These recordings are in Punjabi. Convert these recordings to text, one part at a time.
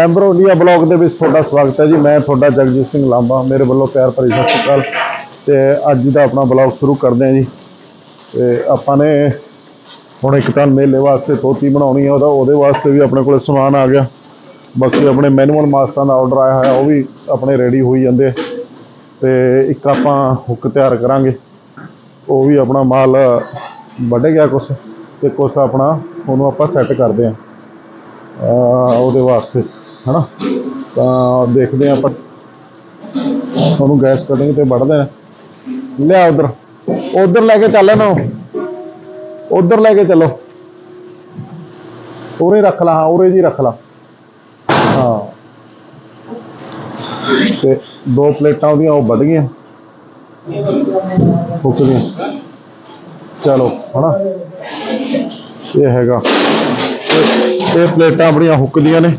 ਮੈਂਬਰ ਇੰਡੀਆ ਬਲੌਗ ਦੇ ਵਿੱਚ ਤੁਹਾਡਾ ਸਵਾਗਤ ਹੈ ਜੀ। ਮੈਂ ਤੁਹਾਡਾ ਜਗਜੀਤ ਸਿੰਘ ਲਾਂਬਾ, ਮੇਰੇ ਵੱਲੋਂ ਪਿਆਰ ਭਰੀ ਸਤਿ ਸ਼੍ਰੀ ਅਕਾਲ। ਤੇ ਅੱਜ ਦਾ ਆਪਣਾ ਬਲੌਗ ਸ਼ੁਰੂ ਕਰਦੇ ਹਾਂ ਜੀ। ਤੇ ਆਪਾਂ ਨੇ ਹੁਣ ਇੱਕ ਤਾਂ ਮੇਲੇ ਵਾਸਤੇ ਧੋਤੀ ਬਣਾਉਣੀ ਹੈ ਉਹਦਾ ਉਹਦੇ ਵਾਸਤੇ ਵੀ ਆਪਣੇ ਕੋਲ ਸਮਾਨ ਆ ਗਿਆ। ਬਾਕੀ ਆਪਣੇ ਮੈਨੂਅਲ ਮਾਸਟਰਾਂ ਦਾ ਆਰਡਰ ਆਇਆ ਹੋਇਆ, ਉਹ ਵੀ ਆਪਣੇ ਰੈਡੀ ਹੋਈ ਜਾਂਦੇ। ਆ। ਤੇ ਇੱਕ ਆਪਾਂ ਹੁੱਕ ਤਿਆਰ ਕਰਾਂਗੇ। ਉਹ ਵੀ ਆਪਣਾ ਮਾਲ ਵੱਢ ਗਿਆ ਕੁਛ, ਤੇ ਕੁਛ ਆਪਣਾ ਉਹਨੂੰ ਆਪਾਂ ਸੈੱਟ ਕਰਦੇ ਹਾਂ। ਉਹਦੇ ਵਾਸਤੇ। ਹਨਾ? ਤਾਂ ਦੇਖਦੇ ਹਾਂ ਆਪਾਂ। ਤੁਹਾਨੂੰ ਗੈਸ ਕਟਿੰਗ ਤੇ ਵੱਢਦੇ ਆ ਲਿਆ ਉਧਰ। ਉਧਰ ਲੈ ਕੇ ਚੱਲ ਇਹਨੂੰ। ਉਧਰ ਲੈ ਕੇ ਚੱਲੋ। ਉਰੇ ਰੱਖ ਲਾ, ਹਾਂ, ਉਰੇ ਜੀ ਰੱਖ ਲਾ। ਹਾਂ। ਤੇ ਦੋ ਪਲੇਟਾਂ ਉਹਦੀਆਂ ਉਹ ਵੱਧ ਗਈਆਂ। ਹੁੱਕ ਦੀਆਂ ਚਲੋ, ਹਨਾ? ਇਹ ਹੈਗਾ। ਇਹ ਪਲੇਟਾਂ ਆਪਣੀਆਂ ਹੁੱਕਦੀਆਂ ਨੇ।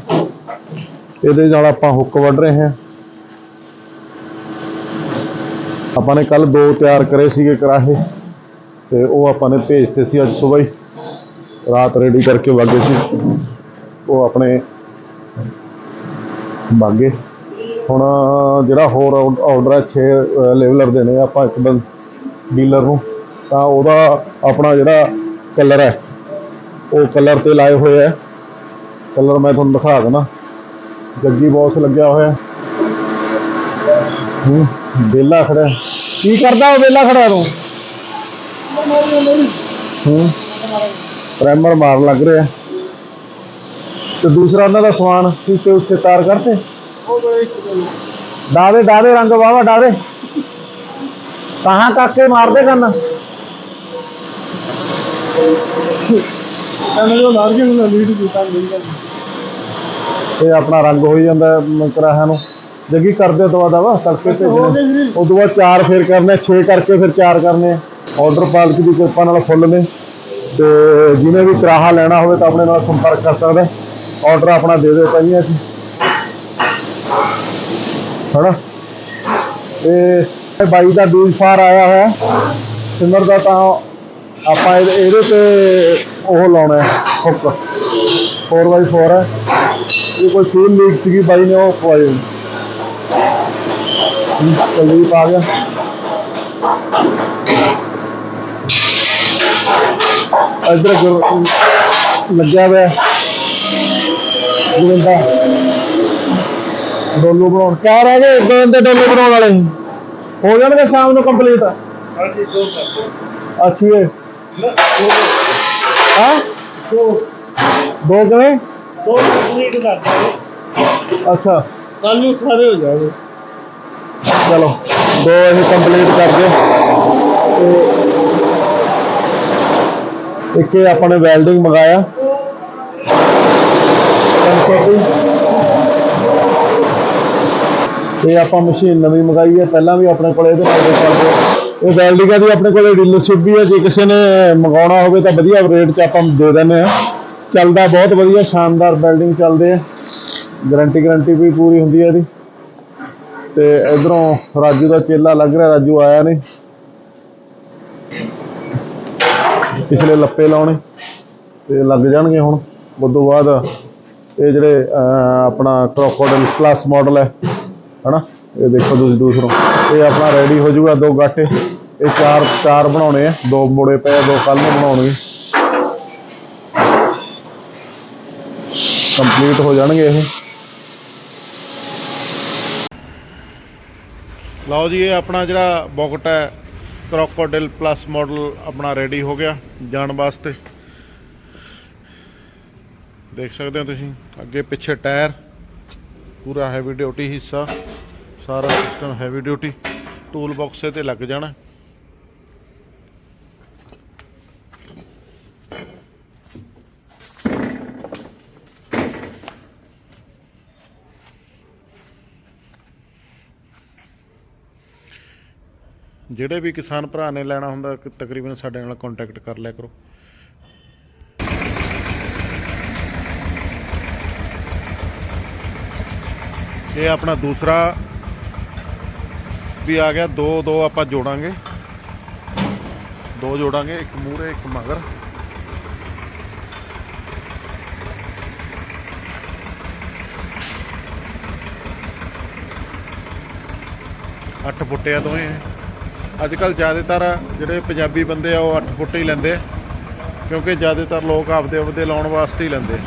ਇਹਦੇ ਨਾਲ ਆਪਾਂ ਹੁੱਕ ਵੱਢ ਰਹੇ ਹਾਂ। ਆਪਾਂ ਨੇ ਕੱਲ ਦੋ ਤਿਆਰ ਕਰੇ ਸੀਗੇ ਕਰਾਹੇ ਤੇ ਉਹ ਆਪਾਂ ਨੇ ਭੇਜਤੇ ਸੀ ਅੱਜ ਸਵੇਰ। ਰਾਤ ਰੈਡੀ ਕਰਕੇ ਵਾਗੇ ਸੀ। ਉਹ ਆਪਣੇ ਬਾਗੇ ਹੁਣ ਜਿਹੜਾ ਹੋਰ ਆਰਡਰ ਹੈ 6 ਲੈਵਲਰ ਦੇ ਨੇ ਆਪਾਂ ਇੱਕ ਦਿਨ ਡੀਲਰ ਨੂੰ। ਤਾਂ ਉਹਦਾ ਆਪਣਾ ਜਿਹੜਾ ਕਲਰ ਹੈ, ਉਹ ਕਲਰ ਤੇ ਲਾਏ ਹੋਏ ਹੈ। ਕਲਰ ਮੈਂ ਤੁਹਾਨੂੰ ਦਿਖਾ ਦਿੰਦਾ ਜੱਗੀ ਬੌਸ ਲੱਗਿਆ ਹੋਇਆ। ਹੂੰ ਬੇਲਾ ਖੜਾ ਕੀ ਕਰਦਾ ਉਹ ਬੇਲਾ ਖੜਾ ਤੂੰ? ਹੂੰ ਪ੍ਰਾਈਮਰ ਮਾਰ ਲੱਗ ਰਿਹਾ ਹੈ। ਤੇ ਦੂਸਰਾ ਉਹਨਾਂ ਦਾ ਸਮਾਨ ਕੀਤੇ ਉੱਤੇ ਤਾਰ ਕਰਤੇ? ਡਾਵੇ ਡਾਵੇ ਰੰਗ ਵਾਵਾ ਡਾਵੇ ਕਹਾਂ ਕਾਕੇ ਮਾਰਦੇ ਕੰਨ? ਐਵੇਂ ਜੋ ਕੇ ਨੂੰ ਲੀਡ ਕੀਤਾ, ਨਹੀਂ ਇਹ ਆਪਣਾ ਰੰਗ ਹੋਈ ਜਾਂਦਾ ਕਰਾਹਾਂ ਨੂੰ। ਜੱਗੀ ਕਰਦੇ ਦਵਾ ਦਵਾ ਤੜਕੇ ਭੇਜਣੇ। ਜੀ। ਉਦੋਂ ਬਾਅਦ ਚਾਰ ਫੇਰ ਕਰਨੇ 6 ਕਰਕੇ ਫਿਰ ਚਾਰ ਕਰਨੇ ਆਰਡਰ ਪਾਲਕ ਦੀ ਕਿਰਪਾ ਨਾਲ ਫੁੱਲ ਨੇ। ਤੇ ਜਿਹਨੇ ਵੀ ਕਰਾਹਾ ਲੈਣਾ ਹੋਵੇ ਤਾਂ ਆਪਣੇ ਨਾਲ ਸੰਪਰਕ ਕਰ ਸਕਦਾ ਆਰਡਰ ਆਪਣਾ ਦੇ ਦਿਓ ਪਹਿਲੀਆਂ ਜੀ। ਹਣਾ ਇਹ ਬਾਈ ਦਾ ਬੀਜ ਫਾਰ ਆਇਆ ਹੋਇਆ। ਸਿਮਰ ਦਾ ਤਾਂ ਆਪਾਂ ਇਹਦੇ ਇਹਦੇ ਤੇ ਉਹ ਲਾਉਣਾ ਹੈ ਹੁੱਕ 4x4 ਹੈ। ਇਹ ਕੋਈ ਫੀਲ ਲੀਕ ਸੀਗੀ ਬਾਈ ਨੇ ਉਹ ਪਵਾਈ ਕੁਲਦੀਪ ਆ ਗਿਆ। ਇਧਰ ਲੱਗਿਆ ਹੋਇਆ। ਗੁਰਿੰਦਾ ਡੋਲੂ ਬਣਾਉਣ। ਕਿਆ ਰਹਿ ਗਏ ਗੋਇੰਦੇ ਡੋਲੂ ਬਣਾਉਣ ਵਾਲੇ। ਹੋ ਜਾਣਗੇ ਸ਼ਾਮ ਨੂੰ ਕੰਪਲੀਟ ਹਾਂਜੀ ਦੋ ਕਰ ਅੱਛੀ ਹੈ ਹਾਂ? ਦੋ ਦੋ ਕਿਵੇਂ? ਦੋ ਕੰਪਲੀਟ ਕਰ ਦਾਂਗੇ ਅੱਛਾ। ਕੱਲ ਨੂੰ ਸਾਰੇ ਹੋ ਜਾਣਗੇ ਚਲੋ ਦੋ ਅਸੀਂ ਕੰਪਲੀਟ ਕਰ ਦਿਓ ਤੇ ਇੱਕ ਇਹ ਆਪਾਂ ਨੇ ਵੈਲਡਿੰਗ ਮੰਗਾਇਆ। ਇਹ ਆਪਾਂ ਮਸ਼ੀਨ ਨਵੀਂ ਮੰਗਾਈ ਹੈ। ਪਹਿਲਾਂ ਵੀ ਆਪਣੇ ਕੋਲ ਇਹਦੇ ਨਾਲ ਚੱਲਦੇ ਇਹ ਵੈਲਡਿੰਗਾਂ ਦੀ ਆਪਣੇ ਕੋਲ ਡੀਲਰਸ਼ਿਪ ਵੀ ਹੈ। ਜੇ ਕਿਸੇ ਨੇ ਮੰਗਾਉਣਾ ਹੋਵੇ ਤਾਂ ਵਧੀਆ ਰੇਟ 'ਚ ਆਪਾਂ ਦੇ ਦਿੰਦੇ ਆ। ਚੱਲਦਾ ਬਹੁਤ ਵਧੀਆ ਸ਼ਾਨਦਾਰ ਵੈਲਡਿੰਗ ਚੱਲਦੇ ਆ ਗਾਰੰਟੀ ਗਾਰੰਟੀ ਵੀ ਪੂਰੀ ਹੁੰਦੀ ਹੈ ਇਹਦੀ। ਤੇ ਇਧਰੋਂ ਰਾਜੂ ਦਾ ਚੇਲਾ ਲੱਗ ਰਿਹਾ ਰਾਜੂ ਆਇਆ ਨਹੀਂ। ਪਿਛਲੇ ਲੱਪੇ ਲਾਉਣੇ ਤੇ ਲੱਗ ਜਾਣਗੇ ਹੁਣ। ਉਸ ਤੋਂ ਬਾਅਦ ਇਹ ਜਿਹੜੇ ਅਹ, ਆਪਣਾ ਕ੍ਰੋਕੋਡਾਈਲ ਪਲੱਸ ਮਾਡਲ ਹੈ ਹਨਾ? ਇਹ ਦੇਖੋ ਤੁਸੀਂ ਦੂਸਰੋਂ। ਇਹ ਆਪਣਾ ਰੈਡੀ ਹੋ ਜਾਊਗਾ ਦੋ ਗਾਟੇ। ਇਹ ਚਾਰ ਚਾਰ ਬਣਾਉਣੇ ਆ। ਦੋ ਮੋੜੇ ਪਏ ਆ, ਦੋ ਕੱਲ ਨੂੰ ਬਣਾਉਣਗੇ। ਕੰਪਲੀਟ ਹੋ ਜਾਣਗੇ ਇਹ। ਲਓ ਜੀ, ਇਹ ਆਪਣਾ ਜਿਹੜਾ ਬੌਕਟ ਹੈ ਕ੍ਰੋਕੋਡਾਈਲ ਪਲੱਸ ਮਾਡਲ ਆਪਣਾ ਰੈਡੀ ਹੋ ਗਿਆ ਜਾਣ ਵਾਸਤੇ। ਦੇਖ ਸਕਦੇ ਹੋ ਤੁਸੀਂ, ਅੱਗੇ ਪਿੱਛੇ ਟਾਇਰ, ਪੂਰਾ ਹੈਵੀ ਡਿਊਟੀ ਹਿੱਸਾ, ਸਾਰਾ system heavy duty tool box ਤੇ ਲੱਗ ਜਾਣਾ। ਜਿਹੜੇ ਵੀ ਕਿਸਾਨ ਭਰਾ ਨੇ ਲੈਣਾ ਹੁੰਦਾ ਤਕਰੀਬਨ ਸਾਡੇ ਨਾਲ ਕੰਟੈਕਟ ਕਰ ਲਿਆ ਕਰੋ। ਇਹ ਆਪਣਾ ਦੂਸਰਾ ਵੀ ਆ ਗਿਆ। ਦੋ ਦੋ ਆਪਾਂ ਜੋੜਾਂਗੇ। ਦੋ ਜੋੜਾਂਗੇ, ਇੱਕ ਮੂਹਰੇ, ਇੱਕ ਮਗਰ। ਅੱਠ ਫੁੱਟਿਆ ਦੋਵੇਂ ਅੱਜ ਕੱਲ ਜ਼ਿਆਦਾਤਰ ਜਿਹੜੇ ਪੰਜਾਬੀ ਬੰਦੇ ਆ, ਉਹ 8 ਫੁੱਟ ਹੀ ਲੈਂਦੇ ਕਿਉਂਕਿ ਜ਼ਿਆਦਾਤਰ ਲੋਕ ਆਪਦੇ ਆਪਦੇ ਲਾਉਣ ਵਾਸਤੇ ਹੀ ਲੈਂਦੇ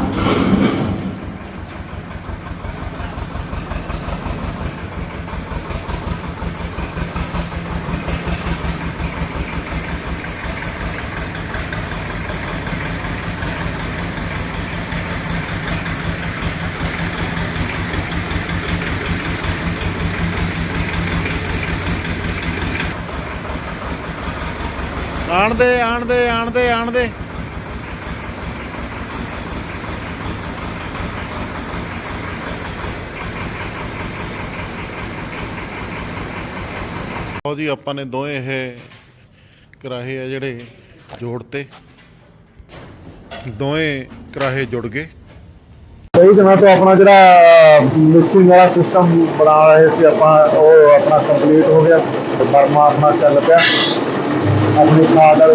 ਆਣ ਦੇ ਆਣ ਦੇ ਆਣ ਦੇ ਆਣ ਦੇ। ਲਓ ਜੀ, ਆਪਾਂ ਨੇ ਦੋਵੇਂ ਇਹ ਕਰਾਹੇ ਆ ਜਿਹੜੇ ਜੋੜਤੇ ਦੋਵੇਂ ਕਰਾਹੇ ਜੁੜ ਗਏ। ਕਈ ਦਿਨਾਂ ਤੋਂ ਆਪਣਾ ਜਿਹੜਾ ਮਿਕਸਿੰਗ ਵਾਲਾ ਸਿਸਟਮ ਬਣਾ ਰਹੇ ਸੀ ਆਪਾਂ, ਉਹ ਆਪਣਾ ਕੰਪਲੀਟ ਹੋ ਗਿਆ। ਬਰਮਾ ਆਪਣਾ ਚੱਲ ਪਿਆ। ਆਪਣੀ ਖਾਦ ਵਾਲੇ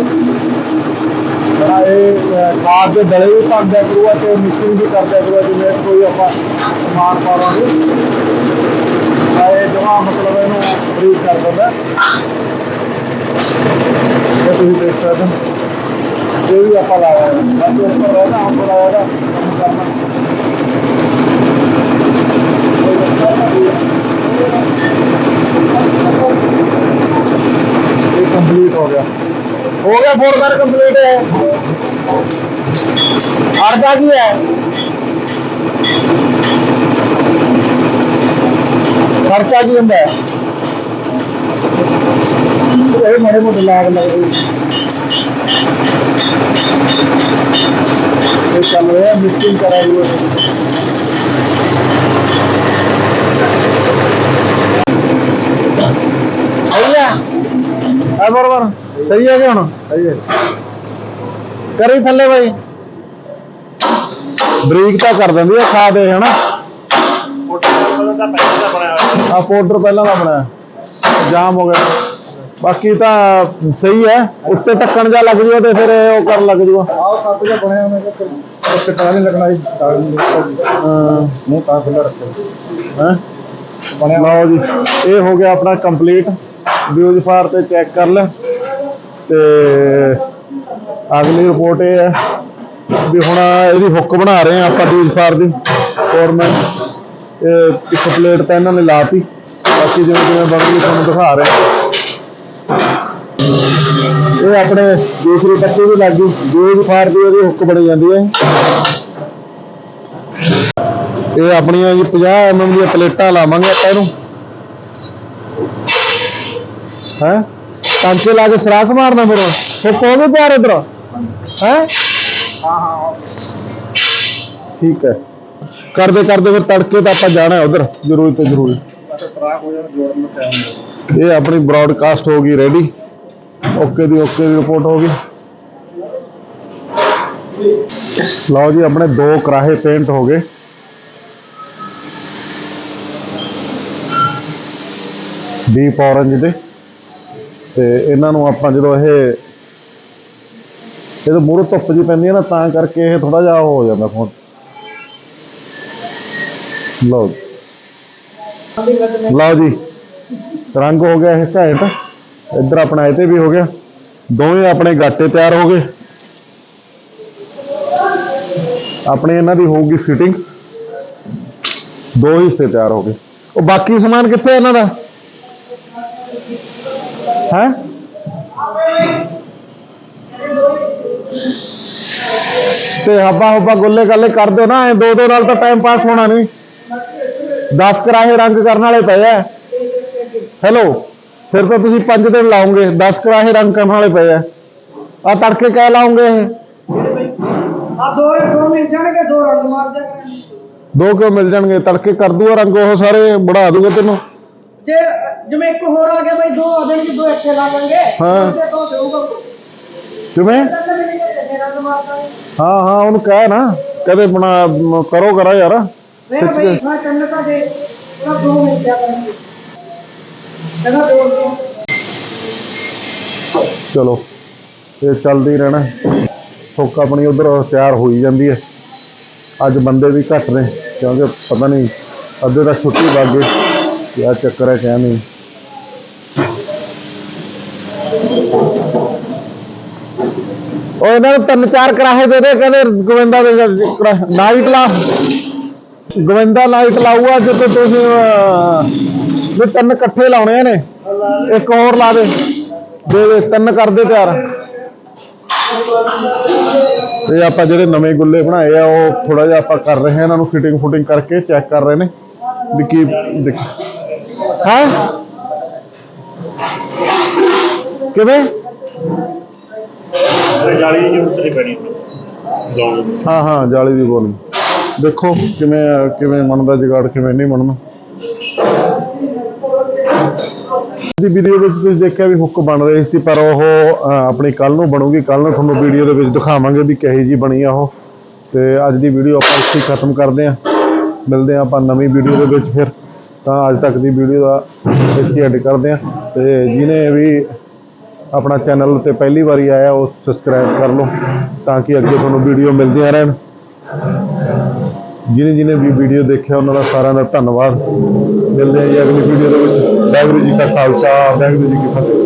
ਜਿਹੜਾ ਇਹ ਅਹ, ਖਾਦ ਦੇ ਡਲੇ ਵੀ ਭਰਦਾ ਕਰੂਗਾ ਤੇ ਮਿਕਸਿੰਗ ਵੀ ਕਰਦਾ ਕਰੂਗਾ ਜਿਵੇਂ ਕੋਈ ਆਪਾਂ ਸਮਾਨ ਪਾਵਾਂਗੇ। ਤਾਂ ਇਹ ਜਮਾ ਮਤਲਬ ਇਹਨੂੰ ਬਰੀਕ ਕਰ ਦਿੰਦਾ। ਇਹ ਤੁਸੀਂ ਦੇਖ ਸਕਦੇ ਹੋ। ਇਹ ਵੀ ਆਪਾਂ ਲਾਇਆ ਹੈ ਬਾਕੀ ਉੱਪਰ ਰਹਿਣਾ ਹੁਣ ਲਾਇਆ ਦਾ ਕੰਮ ਕਰਨਾ ਇਹ ਕੰਪਲੀਟ ਹੋ ਗਿਆ ਹੋ ਗਿਆ ਫੋਰਮੈਨ ਕੰਪਲੀਟ ਹੈ ਅਰਦਾ ਕੀ ਹੈ ਖਰਚਾ ਕੀ ਹੁੰਦਾ ਹੈ ਇਹ ਮਾੜੇ ਮੋਟੇ ਲਾਗ ਲੱਗਦੇ ਇਹ ਚੱਲ ਰਿਹਾ ਮਿਸਟਿੰਗ ਕਰਾ ਰਹੀ ਹੈ ਸਹੀ ਹੈ ਆ ਬਰਬਰ ਸਹੀ ਹੈ ਕਿ ਹੁਣ? ਸਹੀ ਹੈ ਕਰੀ ਥੱਲੇ ਬਾਈ। ਬਰੀਕ ਤਾਂ ਕਰ ਦਿੰਦੀ ਆ ਖਾ ਦੇ ਹਨਾ। ਆ ਪਾਊਡਰ ਪਹਿਲਾਂ ਦਾ ਬਣਾਇਆ। ਜਾਮ ਹੋ ਗਿਆ। ਬਾਕੀ ਤਾਂ ਸਹੀ ਹੈ ਉੱਤੇ ਟੱਕਣ ਜਾ ਲੱਗ ਜੂਗਾ ਤੇ ਫਿਰ ਉਹ ਕਰਨ ਲੱਗ ਜੂਗਾ। ਆਹ ਸੱਤ ਦਾ ਬਣਿਆ ਹੋਇਆ ਕਿ ਉੱਤੇ ਪਤਾ ਨਹੀਂ ਲੱਗਣਾ ਜੀ ਦਾਲ ਨੂੰ ਹਾਂ। ਮੂੰਹ ਤਾਂ ਖੁੱਲਾ ਰੱਖੋ ਹੈਂ? ਬਣਿਆ ਲਓ ਜੀ ਇਹ ਹੋ ਗਿਆ ਆਪਣਾ ਕੰਪਲੀਟ ਵਿਊਜ਼ ਫਾਰ ਤੇ ਚੈੱਕ ਕਰ ਲੈ। ਤੇ ਅਗਲੀ ਰਿਪੋਰਟ ਇਹ ਹੈ ਵੀ ਹੁਣ ਇਹਦੀ ਹੁੱਕ ਬਣਾ ਰਹੇ ਆ ਆਪਾਂ ਵਿਊਜ਼ ਫਾਰ ਦੀ। ਗੌਰਮੈਂਟ ਇਹ ਇੱਕ ਪਲੇਟ ਤਾਂ ਇਹਨਾਂ ਨੇ ਲਾਤੀ। ਬਾਕੀ ਜਿਵੇਂ ਜਿਵੇਂ ਬਣਦੀ ਤੁਹਾਨੂੰ ਦਿਖਾ ਰਹੇ ਇਹ ਆਪਣੇ ਦੂਸਰੀ ਪੱਤੀ ਵੀ ਲੱਗ ਗਈ। ਵਿਊਜ਼ ਫਾਰ ਦੀ ਇਹਦੀ ਹੁੱਕ ਬਣੀ ਜਾਂਦੀ ਹੈ। ਇਹ ਆਪਣੀਆਂ ਜੀ 50 mm ਦੀਆਂ ਪਲੇਟਾਂ ਲਾਵਾਂਗੇ ਆਪਾਂ ਇਹਨੂੰ। ਹੈ? ਟਾਂਕੇ ਲਾ ਕੇ ਸਰਾਖ ਮਾਰਨਾ ਫਿਰ ਹੁੱਕ ਹੋ ਗਈ ਤਿਆਰ ਇਧਰ। ਹੈ? ਹਾਂ ਹਾਂ ਠੀਕ ਹੈ। ਕਰਦੇ ਕਰਦੇ ਫਿਰ ਤੜਕੇ ਤਾਂ ਆਪਾਂ ਜਾਣਾ ਉਧਰ। ਜ਼ਰੂਰੀ ਤੇ ਜ਼ਰੂਰੀ। ਬਸ ਹੋ ਇਹ ਆਪਣੀ ਬ੍ਰਾਡਕਾਸਟ ਹੋ ਗਈ ਰੈਡੀ ਓਕੇ ਦੀ ਓਕੇ ਦੀ ਰਿਪੋਰਟ ਹੋ ਗਈ। ਲਓ ਜੀ, ਆਪਣੇ ਦੋ ਕਰਾਹੇ ਪੇਂਟ ਹੋ ਗਏ। ਡੀਪ ਔਰੰਜ ਦੇ। ਤੇ ਇਹਨਾਂ ਨੂੰ ਆਪਾਂ ਜਦੋਂ ਇਹ ਇਹਦੇ ਮੂਹਰੇ ਧੁੱਪ ਜੀ ਪੈਂਦੀ ਹੈ ਨਾ, ਤਾਂ ਕਰਕੇ ਇਹ ਥੋੜਾ ਜਿਹਾ ਉਹ ਹੋ ਜਾਂਦਾ ਫੋਨ। ਲਓ ਜੀ। ਲਓ ਜੀ। ਰੰਗ ਹੋ ਗਿਆ ਇਹ ਘੈਂਟ। ਇੱਧਰ ਆਪਣਾ ਇਹ ਵੀ ਹੋ ਗਿਆ। ਦੋਵੇਂ ਆਪਣੇ ਗਾਟੇ ਤਿਆਰ ਹੋ ਗਏ। ਆਪਣੇ ਇਹਨਾਂ ਦੀ ਹੋਊਗੀ ਫਿਟਿੰਗ ਦੋ ਹਿੱਸੇ ਤਿਆਰ ਹੋ ਗਏ। ਉਹ ਬਾਕੀ ਸਮਾਨ ਕਿੱਥੇ ਇਹਨਾਂ ਦਾ? ਹੈ? ਤੇ ਹੱਬਾ ਹੱਬਾ ਗੁੱਲੇ ਗੱਲੇ ਕਰ ਦਿਓ ਨਾ ਐ ਦੋ ਦੋ ਨਾਲ ਤਾਂ ਟਾਈਮ ਪਾਸ ਹੋਣਾ ਨਹੀਂ। 10 ਕਰਾਹੇ ਰੰਗ ਕਰਨ ਵਾਲੇ ਪਏ ਆ। ਹੈਲੋ ਫਿਰ ਤਾਂ ਤੁਸੀਂ 5 ਦਿਨ ਲਾਉਂਗੇ 10 ਕਰਾਹੇ ਰੰਗ ਕਰਨ ਵਾਲੇ ਪਏ ਆ। ਆ ਤੜਕੇ ਕਹਿ ਲਾਉਂਗੇ ਆ ਦੋ ਦੋ ਮਿਲ ਜਾਣਗੇ ਦੋ ਰੰਗ ਮਾਰ ਦਿਆ ਕਰਾਂਗੇ ਦੋ ਕਿਉਂ ਮਿਲ ਜਾਣਗੇ? ਤੜਕੇ ਕਰ ਦੂਗਾ ਰੰਗ ਉਹ ਸਾਰੇ ਬੜਾ ਦੂਗਾ ਤੈਨੂੰ। ਜੇ ਜਿਵੇਂ ਇੱਕ ਹੋਰ ਆ ਗਿਆ ਬਈ ਦੋ ਆ ਜਾਣਗੇ ਦੋ ਇੱਥੇ ਲਾ ਲਾਂਗੇ। ਹਾਂ। ਤੇ ਦੋ ਦੇਊਗਾ ਕਿਵੇਂ? ਹਾਂ ਹਾਂ ਉਹਨੂੰ ਕਹਿ ਨਾ। ਕਦੇ ਬਣਾ ਮ- ਕਰੋ ਕਰਾ ਯਾਰ। ਬਈ ਤਾਂ ਦੇ ਦੋ ਮਿਲ ਕਹਿੰਦਾ ਦੋ ਚਲੋ ਇਹ ਚੱਲਦੀ ਰਹਿਣਾ। ਸੁੱਕ ਆਪਣੀ ਉਧਰ ਤਿਆਰ ਹੋਈ ਜਾਂਦੀ ਹੈ। ਅੱਜ ਬੰਦੇ ਵੀ ਘੱਟ ਨੇ ਕਿਉਂਕਿ ਪਤਾ ਨਹੀਂ ਅੱਧੇ ਤਾਂ ਛੁੱਟੀ ਲੱਗ ਗਈ ਕਿਆ ਚੱਕਰ ਹੈ ਕਿਆ ਨਹੀਂ ਉਹ ਇਹਨਾਂ ਨੂੰ ਤਿੰਨ ਚਾਰ ਕਰਾਹੇ ਦੇ ਦੇ, ਕਹਿੰਦੇ ਗੋਵਿੰਦਾ ਦੇ ਨਾਈਟ ਲਾ। ਗੋਵਿੰਦਾ ਨਾਈਟ ਲਾਊਗਾ ਜੇ ਤੁਸੀਂ ਵੀ ਤਿੰਨ ਇਕੱਠੇ ਲਾਉਣੇ ਨੇ ਇੱਕ ਹੋਰ ਲਾ ਦੇ। ਦੇ ਦੇ, ਤਿੰਨ ਕਰਦੇ ਤਿਆਰ। ਤੇ ਆਪਾਂ ਜਿਹੜੇ ਨਵੇਂ ਗੁੱਲੇ ਬਣਾਏ ਆ, ਉਹ ਥੋੜਾ ਜਿਹਾ ਆਪਾਂ ਕਰ ਰਹੇ ਆ ਇਹਨਾਂ ਨੂੰ ਫਿਟਿੰਗ ਫੁਟਿੰਗ ਕਰਕੇ ਚੈੱਕ ਕਰ ਰਹੇ ਨੇ। ਵੀ ਕੀ ਦੇਖ। ਹਾਂ? ਕਿਵੇਂ? ਜਾਲੀ ਜੀ ਉੱਤਰੀ ਪੈਣੀ। ਲਾਉਣ ਹਾਂ ਹਾਂ ਜਾਲੀ ਦੀ ਬੋਲੀ। ਦੇਖੋ ਕਿਵੇਂ ਕਿਵੇਂ ਬਣਦਾ ਜੁਗਾੜ ਕਿਵੇਂ ਨਹੀਂ ਬਣਦਾ। ਦੀ ਵੀਡੀਓ ਵਿੱਚ ਤੁਸੀਂ ਦੇਖਿਆ ਵੀ ਹੁੱਕ ਬਣ ਰਹੀ ਸੀ ਪਰ ਉਹ ਅਹ, ਆਪਣੀ ਕੱਲ ਨੂੰ ਬਣੂਗੀ। ਕੱਲ ਨੂੰ ਤੁਹਾਨੂੰ ਵੀਡੀਓ ਦੇ ਵਿੱਚ ਦਿਖਾਵਾਂਗੇ ਵੀ ਕਹੀ ਜੀ ਬਣੀ ਆ ਉਹ। ਤੇ ਅੱਜ ਦੀ ਵੀਡੀਓ ਆਪਾਂ ਇੱਥੇ ਹੀ ਖਤਮ ਕਰਦੇ ਹਾਂ। ਮਿਲਦੇ ਹਾਂ ਆਪਾਂ ਨਵੀਂ ਵੀਡੀਓ ਦੇ ਵਿੱਚ ਫਿਰ। ਤਾਂ ਅੱਜ ਤੱਕ ਦੀ ਵੀਡੀਓ ਦਾ ਇੱਥੇ ਐਡ ਕਰਦੇ ਹਾਂ। ਤੇ ਜਿਹਨੇ ਵੀ ਆਪਣਾ ਚੈਨਲ ਤੇ ਪਹਿਲੀ ਵਾਰੀ ਆਇਆ, ਉਹ ਸਬਸਕ੍ਰਾਈਬ ਕਰ ਲਓ ਤਾਂ ਕਿ ਅੱਗੇ ਤੁਹਾਨੂੰ ਵੀਡੀਓ ਮਿਲਦੀਆਂ ਰਹਿਣ। ਜਿਹਨੇ ਜਿਹਨੇ ਵੀ ਵੀਡੀਓ ਦੇਖਿਆ, ਉਹਨਾਂ ਦਾ ਸਾਰਿਆਂ ਦਾ ਧੰਨਵਾਦ। ਮਿਲਦੇ ਹਾਂ ਜੀ ਅਗਲੀ ਵੀਡੀਓ ਦੇ ਵਿੱਚ। ਵਾਹਿਗੁਰੂ ਜੀ ਕਾ ਖਾਲਸਾ, ਵਾਹਿਗੁਰੂ ਜੀ ਕੀ ਫਤਿਹ।